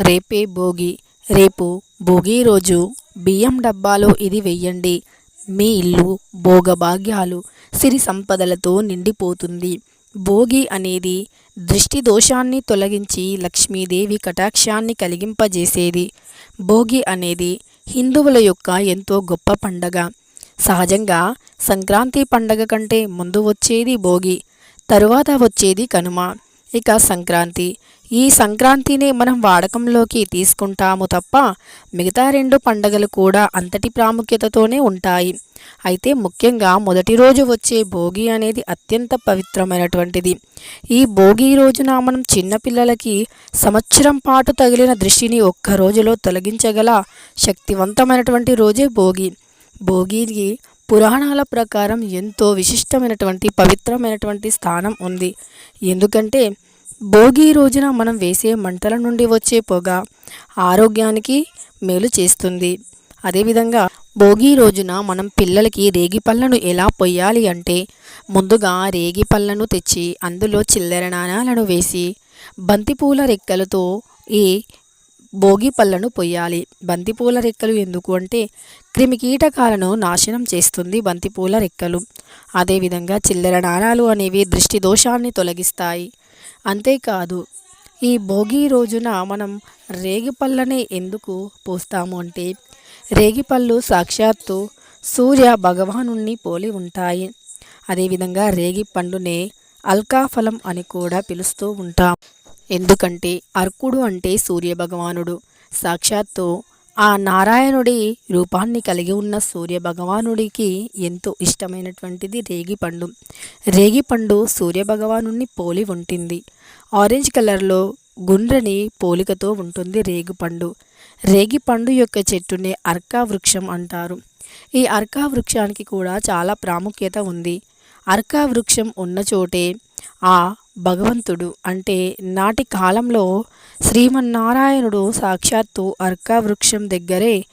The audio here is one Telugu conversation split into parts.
రేపే భోగి. రేపు భోగి రోజు బియ్యం డబ్బాలో ఇది వెయ్యండి. మీ ఇల్లు భోగభాగ్యాలు సిరి సంపదలతో నిండిపోతుంది. భోగి అనేది దృష్టి దోషాన్ని తొలగించి లక్ష్మీదేవి కటాక్షాన్ని కలిగింపజేసేది. భోగి అనేది హిందువుల యొక్క ఎంతో గొప్ప పండగ. సహజంగా సంక్రాంతి పండగ కంటే ముందు వచ్చేది భోగి తరువాత వచ్చేది కనుమ. ఇక సంక్రాంతి. ఈ సంక్రాంతిని మనం వాడకంలోకి తీసుకుంటాము తప్ప మిగతా రెండు పండగలు కూడా అంతటి ప్రాముఖ్యతతోనే ఉంటాయి. అయితే ముఖ్యంగా మొదటి రోజు వచ్చే భోగి అనేది అత్యంత పవిత్రమైనటువంటిది. ఈ భోగి రోజున మనం చిన్నపిల్లలకి సంవత్సరం పాటు తగిలిన దృష్టిని ఒక్క రోజులో తొలగించగల శక్తివంతమైనటువంటి రోజే భోగి. భోగికి పురాణాల ప్రకారం ఎంతో విశిష్టమైనటువంటి పవిత్రమైనటువంటి స్థానం ఉంది. ఎందుకంటే భోగి రోజున మనం వేసే మంటల నుండి వచ్చే పొగ ఆరోగ్యానికి మేలు చేస్తుంది. అదేవిధంగా భోగి రోజున మనం పిల్లలకి రేగి పళ్ళను ఎలా పొయ్యాలి అంటే ముందుగా రేగి పళ్ళను తెచ్చి అందులో చిల్లర నాణాలను వేసి బంతిపూల రెక్కలతో ఈ భోగి పళ్ళను పొయ్యాలి. బంతిపూల రెక్కలు ఎందుకు అంటే క్రిమికీటకాలను నాశనం చేస్తుంది బంతిపూల రెక్కలు. అదేవిధంగా చిల్లర నాణాలు అనేవి దృష్టి దోషాన్ని తొలగిస్తాయి. అంతేకాదు ఈ భోగి రోజున మనం రేగిపళ్ళనే ఎందుకు పోస్తాము అంటే రేగిపళ్ళు సాక్షాత్తు సూర్య భగవానుణ్ణి పోలి ఉంటాయి. అదేవిధంగా రేగి పండునే అల్కాఫలం అని కూడా పిలుస్తూ ఉంటాం. ఎందుకంటే అర్కుడు అంటే సూర్య భగవానుడు సాక్షాత్తు ఆ నారాయణుడి రూపాన్ని కలిగి ఉన్న సూర్య భగవానుడికి ఎంతో ఇష్టమైనటువంటిది రేగిపండు రేగిపండు సూర్య భగవానుడిని పోలి ఉంటుంది. ఆరెంజ్ కలర్లో గుండ్రని పోలికతో ఉంటుంది రేగిపండు రేగిపండు యొక్క చెట్టుని అర్కా వృక్షం అంటారు. ఈ అర్కా వృక్షానికి కూడా చాలా ప్రాముఖ్యత ఉంది. అర్కా వృక్షం ఉన్న చోటే ఆ భగవంతుడు అంటే నాటి కాలంలో శ్రీమన్నారాయణుడు సాక్షాత్తు అర్కా వృక్షం దగ్గరే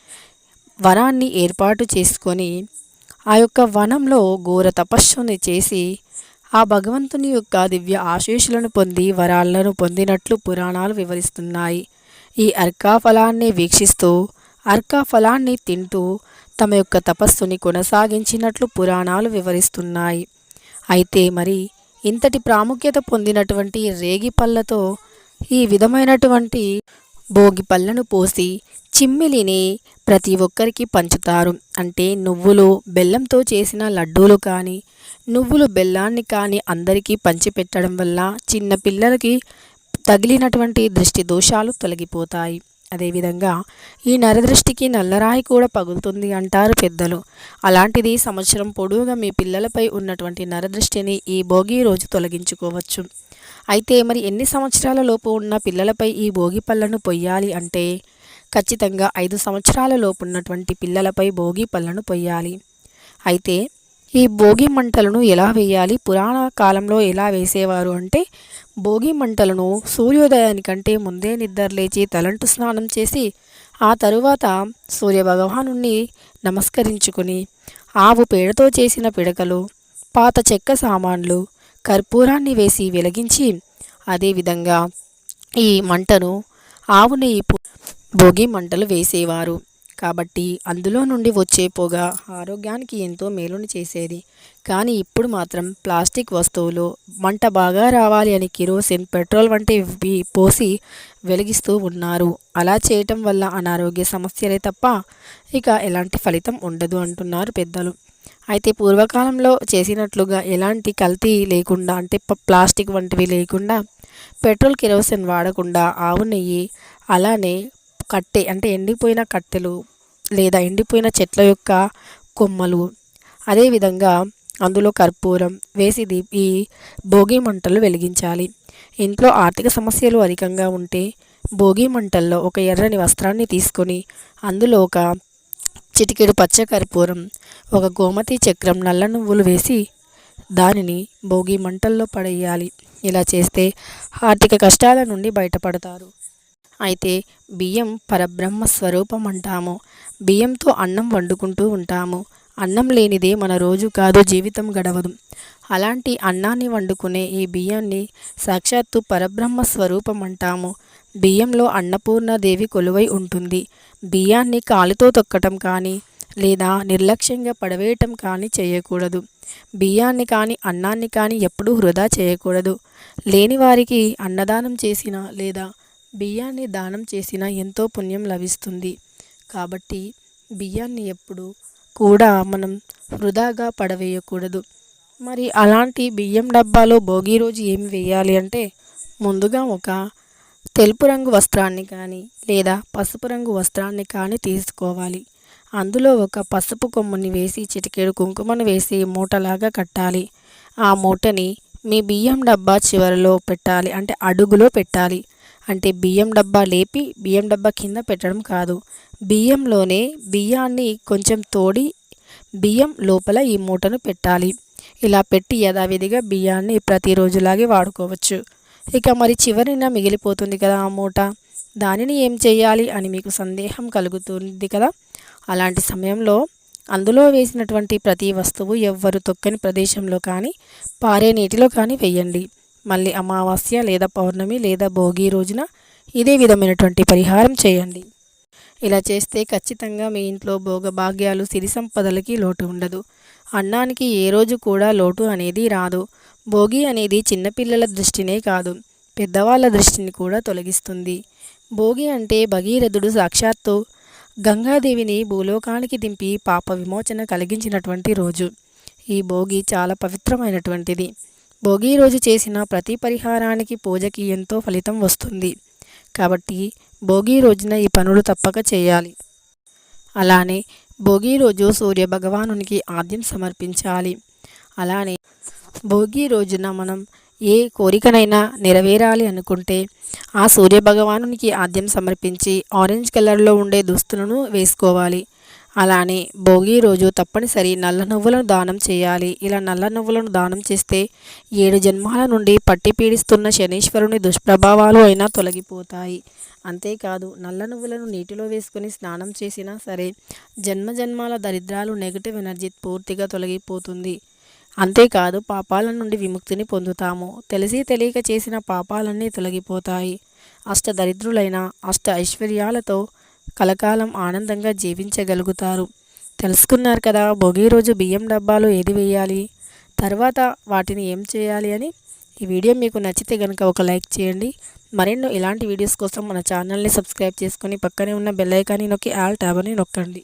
వనాన్ని ఏర్పాటు చేసుకొని ఆ యొక్క వనంలో ఘోర తపస్సుని చేసి ఆ భగవంతుని యొక్క దివ్య ఆశీస్సులను పొంది వరాలను పొందినట్లు పురాణాలు వివరిస్తున్నాయి. ఈ అర్కా ఫలాన్ని వీక్షిస్తూ అర్కా ఫలాన్ని తింటూ తమ యొక్క తపస్సుని కొనసాగించినట్లు పురాణాలు వివరిస్తున్నాయి. అయితే మరి ఇంతటి ప్రాముఖ్యత పొందినటువంటి రేగి పళ్ళతో ఈ విధమైనటువంటి భోగి పళ్ళను పోసి చిమ్మిలిని ప్రతి ఒక్కరికి పంచుతారు. అంటే నువ్వులు బెల్లంతో చేసిన లడ్డూలు కానీ నువ్వులు బెల్లాన్ని కానీ అందరికీ పంచిపెట్టడం వల్ల చిన్న పిల్లలకి తగిలినటువంటి దృష్టి దోషాలు తొలగిపోతాయి. అదేవిధంగా ఈ నరదృష్టికి నల్లరాయి కూడా పగులుతుంది అంటారు పెద్దలు. అలాంటిది సంవత్సరం పొడవుగా మీ పిల్లలపై ఉన్నటువంటి నరదృష్టిని ఈ భోగి రోజు తొలగించుకోవచ్చు. అయితే మరి ఎన్ని సంవత్సరాల లోపు ఉన్న పిల్లలపై ఈ భోగి పళ్ళను పొయ్యాలి అంటే ఖచ్చితంగా ఐదు సంవత్సరాల లోపు ఉన్నటువంటి పిల్లలపై భోగి పళ్ళను పొయ్యాలి. అయితే ఈ భోగి మంటలను ఎలా వేయాలి? పురాణ కాలంలో ఎలా వేసేవారు అంటే భోగి మంటలను సూర్యోదయానికంటే ముందే నిద్రలేచి తలంటు స్నానం చేసి ఆ తరువాత సూర్యభగవాను నమస్కరించుకుని ఆవు పేడతో చేసిన పిడకలు పాత చెక్క సామాన్లు కర్పూరాన్ని వేసి వెలిగించి అదేవిధంగా ఈ మంటను ఆవు నెయ్యి భోగి మంటలు వేసేవారు. కాబట్టి అందులో నుండి వచ్చే పొగ ఆరోగ్యానికి ఎంతో మేలుని చేసేది. కానీ ఇప్పుడు మాత్రం ప్లాస్టిక్ వస్తువులు మంట బాగా రావాలి అని కిరోసిన్ పెట్రోల్ వంటివి పోసి వెలిగిస్తూ ఉన్నారు. అలా చేయటం వల్ల అనారోగ్య సమస్యలే తప్ప ఇక ఎలాంటి ఫలితం ఉండదు అంటున్నారు పెద్దలు. అయితే పూర్వకాలంలో చేసినట్లుగా ఎలాంటి కల్తీ లేకుండా అంటే ప్లాస్టిక్ వంటివి లేకుండా పెట్రోల్ కిరోసిన్ వాడకుండా ఆవు నెయ్యి అలానే కట్టె అంటే ఎండిపోయిన కట్టెలు లేదా ఎండిపోయిన చెట్ల యొక్క కొమ్మలు. అదేవిధంగా అందులో కర్పూరం వేసి ఈ భోగి మంటలు వెలిగించాలి. ఇంట్లో ఆర్థిక సమస్యలు అధికంగా ఉంటే భోగి మంటల్లో ఒక ఎర్రని వస్త్రాన్ని తీసుకొని అందులో ఒక చిటికెడు పచ్చ కర్పూరం ఒక గోమతి చక్రం నల్ల నువ్వులు వేసి దానిని భోగి మంటల్లో పడేయాలి. ఇలా చేస్తే ఆర్థిక కష్టాల నుండి బయటపడతారు. అయితే బియ్యం పరబ్రహ్మ స్వరూపం అంటాము. బియ్యంతో అన్నం వండుకుంటూ ఉంటాము. అన్నం లేనిదే మన రోజు కాదు జీవితం గడవదు. అలాంటి అన్నాన్ని వండుకునే ఈ బియ్యాన్ని సాక్షాత్తు పరబ్రహ్మ స్వరూపం అంటాము బియ్యంలో అన్నపూర్ణదేవి కొలువై ఉంటుంది. బియ్యాన్ని కాలుతో తొక్కటం కానీ లేదా నిర్లక్ష్యంగా పడవేయటం కానీ చేయకూడదు. బియ్యాన్ని కానీ అన్నాన్ని కానీ ఎప్పుడూ వృధా చేయకూడదు. లేని వారికి అన్నదానం చేసిన లేదా బియ్యాన్ని దానం చేసినా ఎంతో పుణ్యం లభిస్తుంది. కాబట్టి బియ్యాన్ని ఎప్పుడు కూడా మనం వృధాగా పడవేయకూడదు. మరి అలాంటి బియ్యం డబ్బాలో భోగి రోజు ఏమి వేయాలి అంటే ముందుగా ఒక తెలుపు రంగు వస్త్రాన్ని కానీ లేదా పసుపు రంగు వస్త్రాన్ని కానీ తీసుకోవాలి. అందులో ఒక పసుపు కొమ్ముని వేసి చిటికెడు కుంకుమను వేసి మూటలాగా కట్టాలి. ఆ మూటని మీ బియ్యం డబ్బా చివరిలో పెట్టాలి. అంటే అడుగులో పెట్టాలి. అంటే బియ్యం డబ్బా లేపి బియ్యం డబ్బా కింద పెట్టడం కాదు. బియ్యంలోనే బియ్యాన్ని కొంచెం తోడి బియ్యం లోపల ఈ మూటను పెట్టాలి. ఇలా పెట్టి యథావిధిగా బియ్యాన్ని ప్రతిరోజులాగే వాడుకోవచ్చు. ఇక మరి చివరిన మిగిలిపోతుంది కదా ఆ మూట. దానిని ఏం చేయాలి అని మీకు సందేహం కలుగుతుంది కదా? అలాంటి సమయంలో అందులో వేసినటువంటి ప్రతి వస్తువు ఎవ్వరు తొక్కని ప్రదేశంలో కానీ పారే నీటిలో కానీ వేయండి. మళ్ళీ అమావాస్య లేదా పౌర్ణమి లేదా భోగి రోజున ఇదే విధమైనటువంటి పరిహారం చేయండి. ఇలా చేస్తే ఖచ్చితంగా మీ ఇంట్లో భోగభాగ్యాలు సిరి సంపదలకి లోటు ఉండదు. అన్నానికి ఏ రోజు కూడా లోటు అనేది రాదు. భోగి అనేది చిన్నపిల్లల దృష్టినే కాదు పెద్దవాళ్ళ దృష్టిని కూడా తొలగిస్తుంది. భోగి అంటే భగీరథుడు సాక్షాత్తు గంగాదేవిని భూలోకానికి దింపి పాప విమోచన కలిగించినటువంటి రోజు. ఈ భోగి చాలా పవిత్రమైనటువంటిది. భోగి రోజు చేసిన ప్రతి పరిహారానికి పూజకి ఎంతో ఫలితం వస్తుంది. కాబట్టి భోగి రోజున ఈ పనులు తప్పక చేయాలి. అలానే భోగి రోజు సూర్య భగవానునికి ఆద్యం సమర్పించాలి. అలానే భోగి రోజున మనం ఏ కోరికనైనా నెరవేరాలి అనుకుంటే ఆ సూర్య భగవానునికి ఆద్యం సమర్పించి ఆరెంజ్ కలర్లో ఉండే దుస్తులను వేసుకోవాలి. అలానే భోగి రోజు తప్పనిసరి నల్ల నువ్వులను దానం చేయాలి. ఇలా నల్ల నువ్వులను దానం చేస్తే ఏడు జన్మాల నుండి పట్టి పీడిస్తున్న శనీశ్వరుని దుష్ప్రభావాలు అయినా తొలగిపోతాయి. అంతేకాదు నల్ల నువ్వులను నీటిలో వేసుకొని స్నానం చేసినా సరే జన్మ జన్మాల దరిద్రాలు నెగిటివ్ ఎనర్జీ పూర్తిగా తొలగిపోతుంది. అంతేకాదు పాపాల నుండి విముక్తిని పొందుతాము. తెలిసి తెలియక చేసిన పాపాలన్నీ తొలగిపోతాయి. అష్ట దరిద్రులైన అష్ట ఐశ్వర్యాలతో కలకాలం ఆనందంగా జీవించగలుగుతారు. తెలుసుకున్నారు కదా భోగి రోజు బియ్యం డబ్బాలు ఏది వేయాలి? తర్వాత వాటిని ఏం చేయాలి అని? ఈ వీడియో మీకు నచ్చితే కనుక ఒక లైక్ చేయండి. మరెన్నో ఇలాంటి వీడియోస్ కోసం మన ఛానల్ని సబ్స్క్రైబ్ చేసుకొని పక్కనే ఉన్న బెల్ ఐకాన్ని నొక్కి ఆల్ ట్యాబ్ అని నొక్కండి.